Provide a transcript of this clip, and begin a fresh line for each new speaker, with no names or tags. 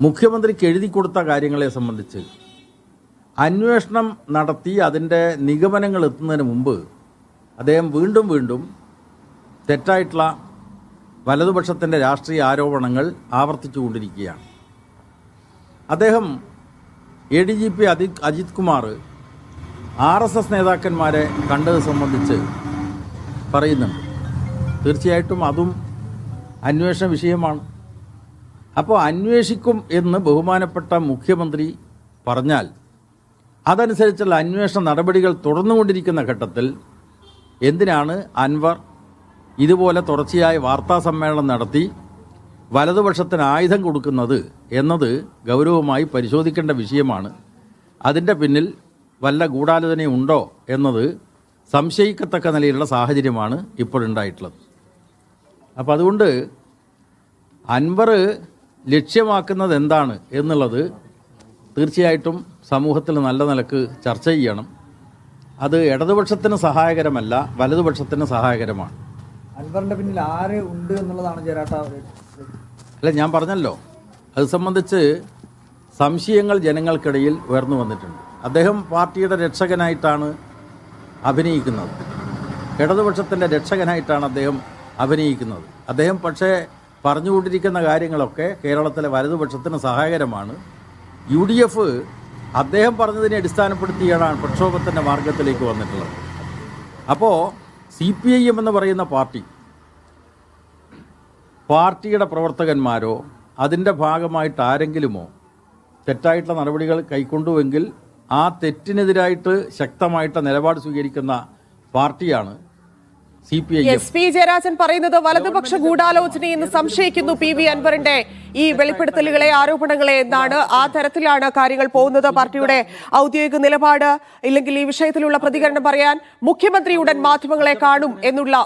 മുഖ്യമന്ത്രിക്ക് എഴുതി കൊടുത്ത കാര്യങ്ങളെ സംബന്ധിച്ച് അന്വേഷണം നടത്തി അതിന്റെ നിഗമനങ്ങൾ എത്തുന്നതിന് മുമ്പ് അദ്ദേഹം വീണ്ടും വീണ്ടും തെറ്റായിട്ടുള്ള വലതുപക്ഷത്തിന്റെ രാഷ്ട്രീയ ആരോപണങ്ങൾ ആവർത്തിച്ചു കൊണ്ടിരിക്കുകയാണ്. അദ്ദേഹം A D G P Ajith Ajith Kumar R S S നേതാക്കന്മാരെ കണ്ടത് സംബന്ധിച്ച് പറയുന്നുണ്ട്. തീർച്ചയായിട്ടും അതും അന്വേഷണ വിഷയമാണ്. അപ്പോൾ അന്വേഷിക്കും എന്ന് ബഹുമാനപ്പെട്ട മുഖ്യമന്ത്രി പറഞ്ഞാൽ അതനുസരിച്ചുള്ള അന്വേഷണ നടപടികൾ തുടർന്നുകൊണ്ടിരിക്കുന്ന ഘട്ടത്തിൽ എന്തിനാണ് അൻവർ ഇതുപോലെ തുടർച്ചയായ വാർത്താ സമ്മേളനം നടത്തി വലതുപക്ഷത്തിന് ആയുധം കൊടുക്കുന്നത് എന്നത് ഗൗരവമായി പരിശോധിക്കേണ്ട വിഷയമാണ്. അതിന്റെ പിന്നിൽ വല്ല ഗൂഢാലോചനയുണ്ടോ എന്നത് സംശയിക്കത്തക്ക നിലയിലുള്ള സാഹചര്യമാണ് ഇപ്പോഴുണ്ടായിട്ടുള്ളത് അപ്പോൾ അതുകൊണ്ട് അൻവർ ലക്ഷ്യമാക്കുന്നത് എന്താണ് എന്നുള്ളത് തീർച്ചയായിട്ടും സമൂഹത്തിൽ നല്ല നിലയ്ക്ക് ചർച്ച ചെയ്യണം. അത് ഇടതുപക്ഷത്തിന് സഹായകരമല്ല വലതുപക്ഷത്തിന് സഹായകരമാണ്.
അൻവറിന്റെ പിന്നിൽ ആര് ഉണ്ട് എന്നുള്ളതാണ് ചേരാട്ട
അല്ല ഞാൻ പറഞ്ഞല്ലോ. അത് സംബന്ധിച്ച് സംശയങ്ങൾ ജനങ്ങൾക്കിടയിൽ ഉയർന്നു വന്നിട്ടുണ്ട്. അദ്ദേഹം പാർട്ടിയുടെ രക്ഷകനായിട്ടാണ് അഭിനയിക്കുന്നത്. ഇടതുപക്ഷത്തിന്റെ രക്ഷകനായിട്ടാണ് അദ്ദേഹം അഭിനയിക്കുന്നത്. അദ്ദേഹം പക്ഷേ പറഞ്ഞുകൊണ്ടിരിക്കുന്ന കാര്യങ്ങളൊക്കെ കേരളത്തിലെ വലതുപക്ഷത്തിന് സഹായകരമാണ്. യു ഡി എഫ് അദ്ദേഹം പറഞ്ഞതിനെ അടിസ്ഥാനപ്പെടുത്തിയാണ് പ്രക്ഷോഭത്തിന്റെ മാർഗത്തിലേക്ക് വന്നിട്ടുള്ളത്. അപ്പോൾ സി പി ഐ എം എന്ന് പറയുന്ന പാർട്ടി പാർട്ടിയുടെ പ്രവർത്തകന്മാരോ അതിന്റെ ഭാഗമായിട്ട് ആരെങ്കിലുമോ തെറ്റായിട്ടുള്ള നടപടികൾ കൈക്കൊണ്ടുവെങ്കിൽ ആ തെറ്റിനെതിരായിട്ട് ശക്തമായിട്ട് നിലപാട് സ്വീകരിക്കുന്ന പാർട്ടിയാണ്
എസ് പി ജയരാജൻ പറയുന്നത് വലതുപക്ഷ ഗൂഢാലോചനയെന്ന് സംശയിക്കുന്നു പി വി അൻവറിന്റെ ഈ വെളിപ്പെടുത്തലുകളെ ആരോപണങ്ങളെ എന്നാണ് ആ തരത്തിലാണ് കാര്യങ്ങൾ പോകുന്നത് പാർട്ടിയുടെ ഔദ്യോഗിക നിലപാട് ഇല്ലെങ്കിൽ ഈ വിഷയത്തിലുള്ള പ്രതികരണം പറയാൻ മുഖ്യമന്ത്രി ഉടൻ മാധ്യമങ്ങളെ കാണും എന്നുള്ള